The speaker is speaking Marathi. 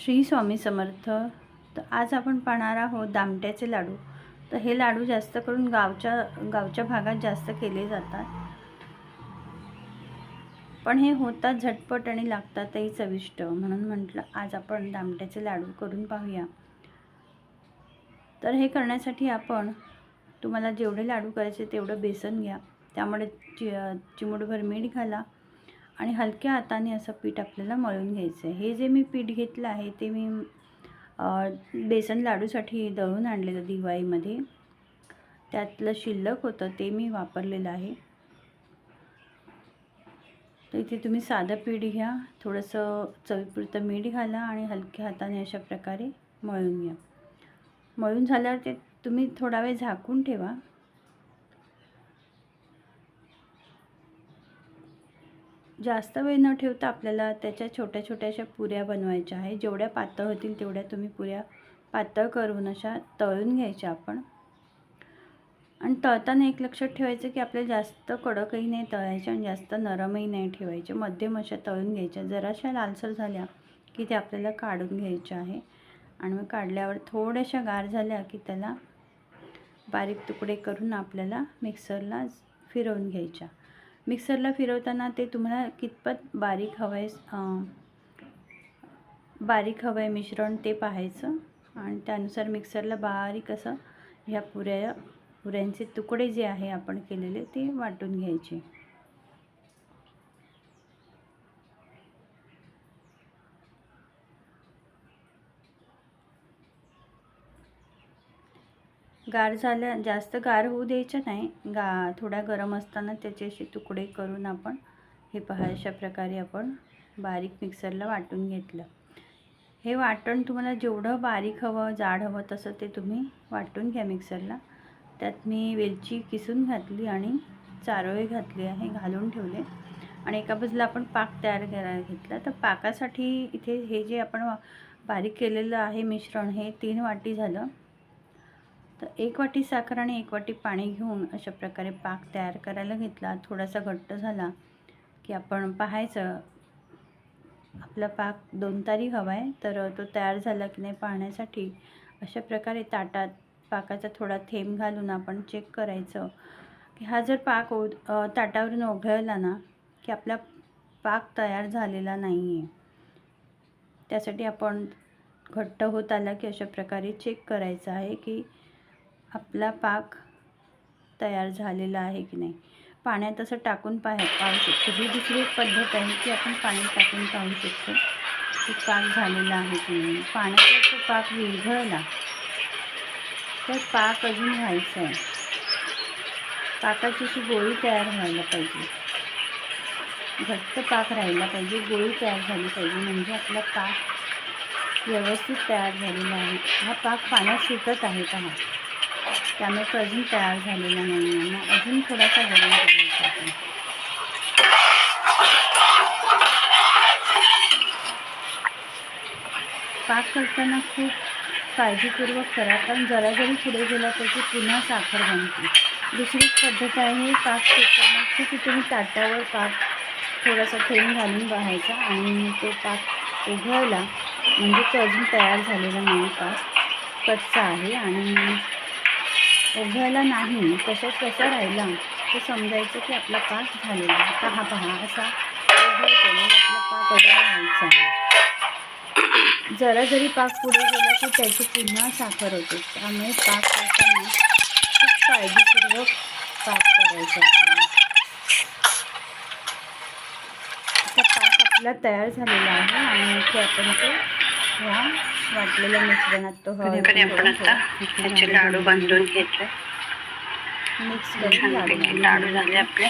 श्री स्वामी समर्थ. तर आज आपण पाहणार आहोत दामट्याचे लाडू. तर हे लाडू जास्त करून गावच्या गावच्या भागात जास्त केले जातात. पण हे होतात झटपट आणि लागतातही चविष्ट. म्हणून म्हटलं आज आपण दामट्याचे लाडू करून पाहूया. तर हे करण्यासाठी आपण तुम्हाला जेवढे लाडू करायचे तेवढं बेसन घ्या. त्यामुळे चि चिमूटभर मीठ घाला. आणि हलक्या हाताने असं पीठ आपल्याला मळून घ्यायचं आहे हे जे मी पीठ घेतलं आहे ते मी बेसन लाडूसाठी दळून आणलेलं दिवाळीमध्ये. त्यातलं शिल्लक होतं ते मी वापरलेलं आहे. तर इथे तुम्ही साधं पीठ घ्या थोडंसं चवीपुरतं मीठ घाला आणि हलक्या हाताने अशा प्रकारे मळून घ्या. मळून झाल्यावर ते तुम्ही थोडा वेळ झाकून ठेवा. जास्त वेळ न ठेवता आपल्याला त्याच्या छोट्या छोट्याशा पुऱ्या बनवायच्या आहे जेवढ्या पातळ होतील तेवढ्या तुम्ही पुऱ्या पातळ करून अशा तळून घ्यायच्या आपण. आणि तळताना एक लक्षात ठेवायचं की आपल्याला जास्त कडकही नाही तळायचे आणि जास्त नरमही नाही ठेवायचे. मध्यम अशा तळून घ्यायच्या. जराशा लालसर झाल्या की ते आपल्याला काढून घ्यायच्या आहे. आणि मग काढल्यावर थोड्याशा गार झाल्या की त्याला बारीक तुकडे करून आपल्याला मिक्सरला फिरवून घ्यायच्या. मिक्सरला फिरवताना ते तुम्हाला कितपत बारीक हवं आहे बारीक हवं आहे मिश्रण ते पाहायचं. आणि त्यानुसार मिक्सरला बारीक असं ह्या पुऱ्या पुऱ्यांचे तुकडे जे आहे आपण केलेले ते वाटून घ्यायचे. गार झाल्या जास्त गार होऊ द्यायच्या नाही. गा थोड्या गरम असताना त्याचे असे तुकडे करून आपण हे पहा अशा प्रकारे आपण बारीक मिक्सरला वाटून घेतलं. हे वाटण तुम्हाला जेवढं बारीक हवं जाड हवं तसं ते तुम्ही वाटून घ्या मिक्सरला. त्यात मी वेलची किसून घातली आणि चारोळे घातली आहे घालून ठेवले. आणि एका बाजूला आपण पाक तयार करायला घेतला. तर पाकासाठी इथे हे जे आपण बारीक केलेलं आहे मिश्रण हे तीन वाटी झालं. तर एक वाटी साखर आणि एक वाटी पाणी घेऊन अशा प्रकारे पाक तयार करायला घेतला. थोडासा घट्ट झाला की आपण पाहायचं. आपला पाक दोन तारी हवा आहे तर तो तयार झाला की नाही पाहण्यासाठी अशा प्रकारे ताटात पाकाचा थोडा थेंब घालून आपण चेक करायचं. की हा जर पाक ओ ताटावरून ओघळला ना की आपला पाक तयार झालेला नाही आहे त्यासाठी आपण घट्ट होत आला की अशा प्रकारे चेक करायचं आहे की आपला पाक तयार झालेला आहे की नाही? पाण्यात असं टाकून पाह पाहू शकतो. ही दुसरी एक पद्धत आहे की आपण पाणी टाकून पाहू शकतो की पाक झालेला आहे की नाही. पाण्याचा तो पाक विरघळला तर पाक अजून व्हायचा आहे. पाकाची अशी गोळी तयार व्हायला पाहिजे. घट्ट पाक राहायला पाहिजे गोळी तयार झाली पाहिजे. म्हणजे आपला पाक व्यवस्थित तयार झालेला आहे. हा पाक पाण्यात सुटत आहे का? हा त्यामुळे तो अजून तयार झालेला नाही आहे. मग अजून थोडासा गरम करायचा आपण पाक करताना खूप काळजीपूर्वक करा कारण जरा जरी पुढे गेला तर ती पुन्हा साखर बनते. दुसरी पद्धत आहे पाक करताना की तुम्ही ताटावर पाक थोडासा थेंब घालून बघायचा आणि तो पाक उघळला म्हणजे तो अजून तयार झालेला नाही पाक कच्चा आहे आणि उघडला नाही तसंच कसा राहिला ते समजायचं की आपला पाक झालेला पहा पहा असा आपला पाक अजून आहे. जरा जरी पाक पुढे गेला की त्याची पुन्हा साखर होते. त्यामुळे पाक करताना खूप काळजीपूर्वक पाक करायचा आपल्याला. आता पाक आपला तयार झालेला आहे आणि इथे आपण ते ह्या वाटलेल्या मिश्रणात तो आपण आता त्याचे लाडू बांधून घेतले. मिक्स करून लाडू झाले आपले.